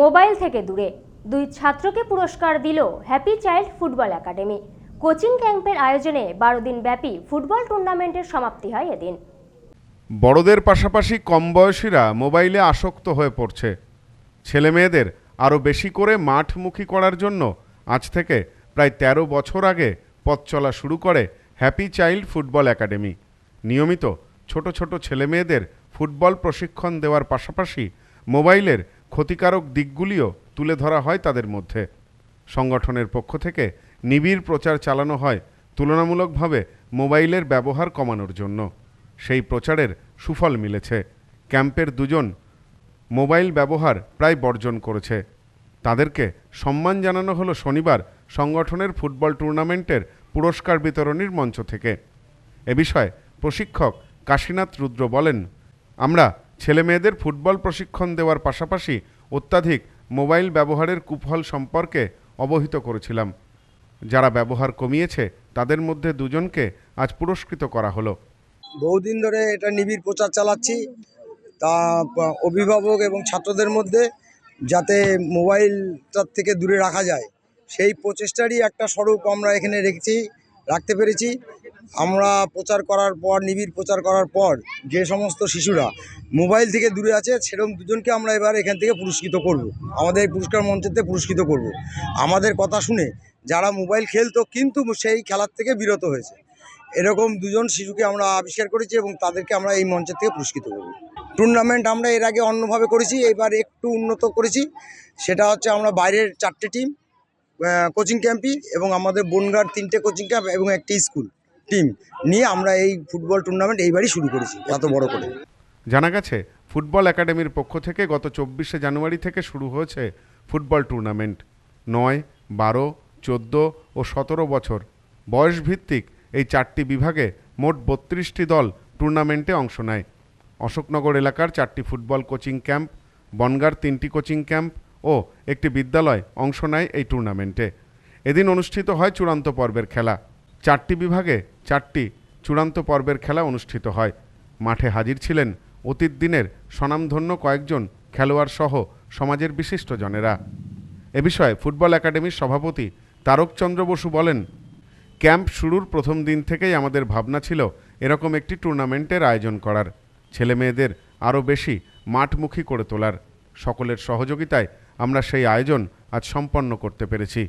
Mobile থেকে দূরে। দুই ছাত্রকে পুরস্কার দিল happy child football academy. Coaching ক্যাম্পের আয়োজনে বারো দিন ব্যাপী ফুটবল টুর্নামেন্টের সমাপ্তি হয় এদিন। বড়দের পাশাপাশি কম বয়সীরা মোবাইলে আসক্ত হয়ে পড়ছে। ছেলে মেয়েদের আরও বেশি করে মাঠমুখী করার জন্য আজ থেকে প্রায় ১৩ বছর আগে পথ চলা শুরু করে হ্যাপি চাইল্ড ফুটবল একাডেমি। নিয়মিত ছোট ছোট ছেলে মেয়েদের ফুটবল প্রশিক্ষণ দেওয়ার পাশাপাশি মোবাইলের ক্ষতিকারক দিকগুলিও তুলে ধরা হয় তাদের মধ্যে। সংগঠনের পক্ষ থেকে নিবিড় প্রচার চালানো হয় তুলনামূলকভাবে মোবাইলের ব্যবহার কমানোর জন্য। সেই প্রচারের সুফল মিলেছে। ক্যাম্পের দুজন মোবাইল ব্যবহার প্রায় বর্জন করেছে। তাদেরকে সম্মান জানানো হলো শনিবার সংগঠনের ফুটবল টুর্নামেন্টের পুরস্কার বিতরণীর মঞ্চ থেকে। এ বিষয়ে প্রশিক্ষক কাশীনাথ রুদ্র বলেন, আমরা ছেলে মেয়েদের ফুটবল প্রশিক্ষণ দেওয়ার পাশাপাশি অত্যাধিক মোবাইল ব্যবহারের কুফল সম্পর্কে অবহিত করেছিলাম। যারা ব্যবহার কমিয়েছে, তাদের মধ্যে দুজনকে আজ পুরস্কৃত করা হলো। বহুদিন ধরে এটা নিবিড় প্রচার চালাচ্ছি। তা অভিভাবক এবং ছাত্রদের মধ্যে যাতে মোবাইলটার থেকে দূরে রাখা যায়, সেই প্রচেষ্টারই একটা স্বরূপ আমরা এখানে রেখেছি। রাখতে পেরেছি আমরা প্রচার করার পর, নিবিড় প্রচার করার পর যে সমস্ত শিশুরা মোবাইল থেকে দূরে আছে, সেরকম দুজনকে আমরা এবার এখান থেকে পুরস্কৃত করব। আমাদের এই পুরস্কার মঞ্চেতে পুরস্কৃত করব। আমাদের কথা শুনে যারা মোবাইল খেলতো, কিন্তু সেই খেলার থেকে বিরত হয়েছে এরকম দুজন শিশুকে আমরা আবিষ্কার করেছি এবং তাদেরকে আমরা এই মঞ্চের থেকে পুরস্কৃত করব টুর্নামেন্ট আমরা এর আগে অন্যভাবে করেছি, এবার একটু উন্নত করেছি সেটা হচ্ছে আমরা বাইরের চারটে টিম কোচিং ক্যাম্পই এবং আমাদের বনগাঁর তিনটে কোচিং ক্যাম্প এবং একটি স্কুল টিম নিয়ে আমরা এই ফুটবল টুর্নামেন্ট এইবারই শুরু করেছি, এত বড় করে। জানা গেছে ফুটবল একাডেমির পক্ষ থেকে গত চব্বিশে জানুয়ারি থেকে শুরু হয়েছে ফুটবল টুর্নামেন্ট নয়, বারো, চোদ্দ ও সতেরো বছর। বয়সভিত্তিক এই চারটি বিভাগে মোট বত্রিশটি দল টুর্নামেন্টে অংশ নেয়। অশোকনগর এলাকার চারটি ফুটবল কোচিং ক্যাম্প বনগার তিনটি কোচিং ক্যাম্প ও একটি বিদ্যালয় অংশ নেয় এই টুর্নামেন্টে। এদিন অনুষ্ঠিত হয় চূড়ান্ত পর্বের খেলা। চারটি বিভাগে চারটি চূড়ান্ত পর্বের খেলা অনুষ্ঠিত হয়। মাঠে হাজির ছিলেন অতীত দিনের স্বনামধন্য কয়েকজন খেলোয়াড় সহ সমাজের বিশিষ্টজনেরা এ বিষয়ে ফুটবল একাডেমির সভাপতি তারকচন্দ্র বসু বলেন, ক্যাম্প শুরুর প্রথম দিন থেকেই আমাদের ভাবনা ছিল এরকম একটি টুর্নামেন্টের আয়োজন করার। ছেলে মেয়েদের আরও বেশি মাঠমুখী করে তোলার। সকলের সহযোগিতায় আমরা সেই আয়োজন আজ সম্পন্ন করতে পেরেছি।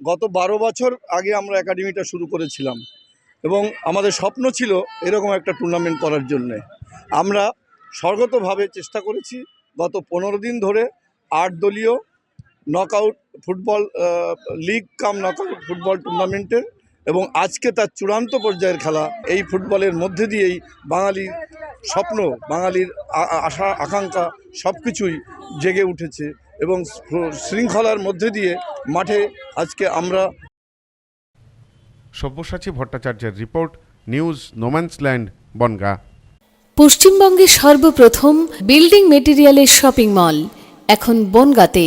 গত বারো বছর আগে আমরা একাডেমিটা শুরু করেছিলাম এবং আমাদের স্বপ্ন ছিল এরকম একটা টুর্নামেন্ট করার জন্যে। আমরা স্বর্গতভাবে চেষ্টা করেছি গত পনেরো দিন ধরে আট দলীয় knockout football league cum knockout football টুর্নামেন্টের এবং আজকে তার চূড়ান্ত পর্যায়ের খেলা এই ফুটবলের মধ্যে দিয়েই বাঙালির স্বপ্ন বাঙালির আশা আকাঙ্ক্ষা সব কিছুই জেগে উঠেছে এবং শৃঙ্খলার মধ্যে দিয়ে মাঠে আজকে আমরা সব্যসাচী ভট্টাচার্যের রিপোর্ট নিউজ নোম্যান্সল্যান্ড বনগা। পশ্চিমবঙ্গের সর্বপ্রথম বিল্ডিং মেটেরিয়ালের শপিং মল এখন বনগাঁতে।